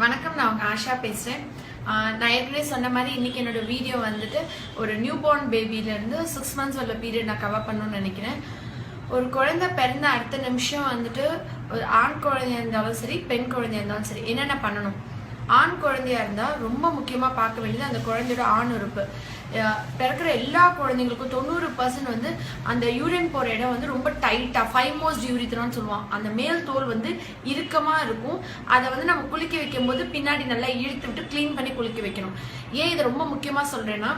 வணக்கம் நான் உங்க ஆஷா பேசுறேன். நான் ஏற்கனவே சொன்ன மாதிரி இன்னைக்கு என்னோட வீடியோ வந்துட்டு ஒரு நியூ பார்ன் பேபிலேருந்து சிக்ஸ் மந்த்ஸ் உள்ள பீரியட் நான் கவர் பண்ணணும்னு நினைக்கிறேன். ஒரு குழந்தை பிறந்த அடுத்த நிமிஷம் வந்துட்டு ஒரு ஆண் குழந்தையா இருந்தாலும் சரி பெண் குழந்தையா இருந்தாலும் சரி என்னென்ன பண்ணணும்? ஆண் குழந்தையா இருந்தால் ரொம்ப முக்கியமாக பார்க்க வேண்டியது அந்த குழந்தையோட ஆண் உறுப்பு. பிறக்கிற எல்லா குழந்தைங்களுக்கும் தொண்ணூறு பர்சன்ட் வந்து அந்த யூரின் போகிற இடம் வந்து ரொம்ப டைட்டாக ஃபைவ் மோஸ்ட் யூரித்ரான்னு சொல்லுவான் அந்த மேல் தோல் வந்து இறுக்கமாக இருக்கும். அதை வந்து நம்ம குளிக்க வைக்கும் போது பின்னாடி நல்லா இழுத்து விட்டு க்ளீன் பண்ணி குளிக்க வைக்கணும். ஏன் இதை ரொம்ப முக்கியமாக சொல்கிறேன்னா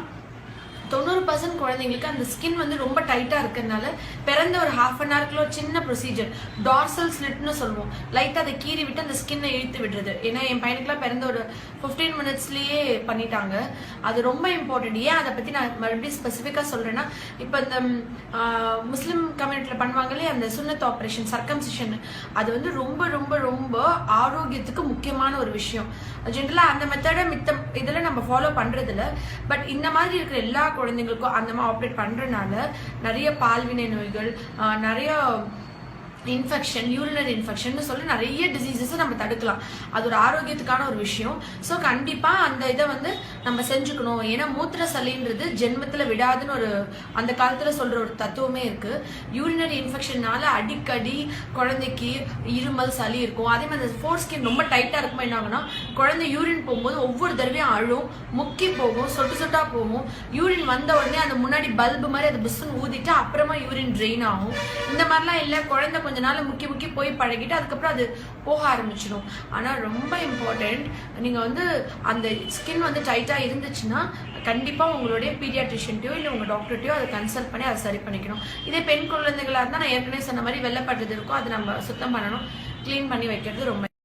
தொண்ணூறு பர்சன்ட் குழந்தைங்களுக்கு அந்த ஸ்கின் வந்து ரொம்ப டைட்டாக இருக்கிறதுனால பிறந்த ஒரு ஹாஃப் அன் ஹவர்க்குள்ள ஒரு சின்ன ப்ரொசீஜர் டார்சல் ஸ்லிட்னு சொல்லுவோம். லைட்டாக அதை கீறி விட்டு அந்த ஸ்கின்னை இழுத்து விடுறது. ஏன்னா என் பையனுக்குலாம் பிறந்த ஒரு ஃபிஃப்டீன் மினிட்ஸ்லேயே பண்ணிட்டாங்க. அது ரொம்ப இம்பார்ட்டன்ட் ஏன் அதை பற்றி நான் மறுபடியும் ஸ்பெசிஃபிக்காக சொல்கிறேன்னா இப்போ இந்த முஸ்லீம் கம்யூனிட்டியில் பண்ணுவாங்களே அந்த சுன்னத் ஆப்ரேஷன் சர்க்கம்சிஷன் அது வந்து ரொம்ப ரொம்ப ரொம்ப ஆரோக்கியத்துக்கு முக்கியமான ஒரு விஷயம். ஜென்ரலாக அந்த மெத்தடை மித்த இதில் நம்ம ஃபாலோ பண்ணுறதில்ல பட் இந்த மாதிரி இருக்கிற எல்லா குழந்தைங்களுக்கும் அந்த மாதிரி ஆப்ரேட் பண்ணுறனால நிறைய பால்வினை நோய்கள் நிறைய இன்ஃபெக்ஷன் யூரினரி இன்ஃபெக்ஷன் சொல்லி நிறைய டிசீசஸை நம்ம தடுக்கலாம். அது ஒரு ஆரோக்கியத்துக்கான ஒரு விஷயம். ஸோ கண்டிப்பாக அந்த இதை வந்து நம்ம செஞ்சுக்கணும். ஏன்னா மூத்திர சளின்றது ஜென்மத்தில் விடாதுன்னு ஒரு அந்த காலத்தில் சொல்கிற ஒரு தத்துவமே இருக்குது யூரினரி இன்ஃபெக்ஷன்னால அடிக்கடி குழந்தைக்கு இருமல் சளி இருக்கும். அதே மாதிரி அந்த ஃபோர் ஸ்கின் ரொம்ப டைட்டாக இருக்கும்போது என்ன ஆகும்னா குழந்தை யூரின் போகும்போது ஒவ்வொரு தடவையும் அழும் முக்கி போகும் சொட்டு சொட்டாக போகும். யூரின் வந்த உடனே அந்த முன்னாடி பல்பு மாதிரி அது பிஸ்ஸுன்னு ஊதிட்டு அப்புறமா யூரின் ட்ரெயின் ஆகும். இந்த மாதிரிலாம் இல்லை குழந்தை கொஞ்ச நாள் முக்கி முக்கி போய் பழகிட்டு அதுக்கப்புறம் அது போக ஆரம்பிச்சிடும் ஆனால் ரொம்ப இம்பார்ட்டண்ட் நீங்கள் வந்து அந்த ஸ்கின் வந்து டைட்டாக இருந்துச்சுன்னா கண்டிப்பாக உங்களுடைய பீடியாட்ரிஷியன்ட்டையோ இல்லை உங்கள் டாக்டர்ட்டையோ அதை கன்சல்ட் பண்ணி அதை சரி பண்ணிக்கணும். இதே பெண் குழந்தைகளாக இருந்தால் நான் ஏற்கனவே சொன்ன மாதிரி வெள்ளப்பட்டது இருக்கும் அதை நம்ம சுத்தம் பண்ணணும். க்ளீன் பண்ணி வைக்கிறது ரொம்ப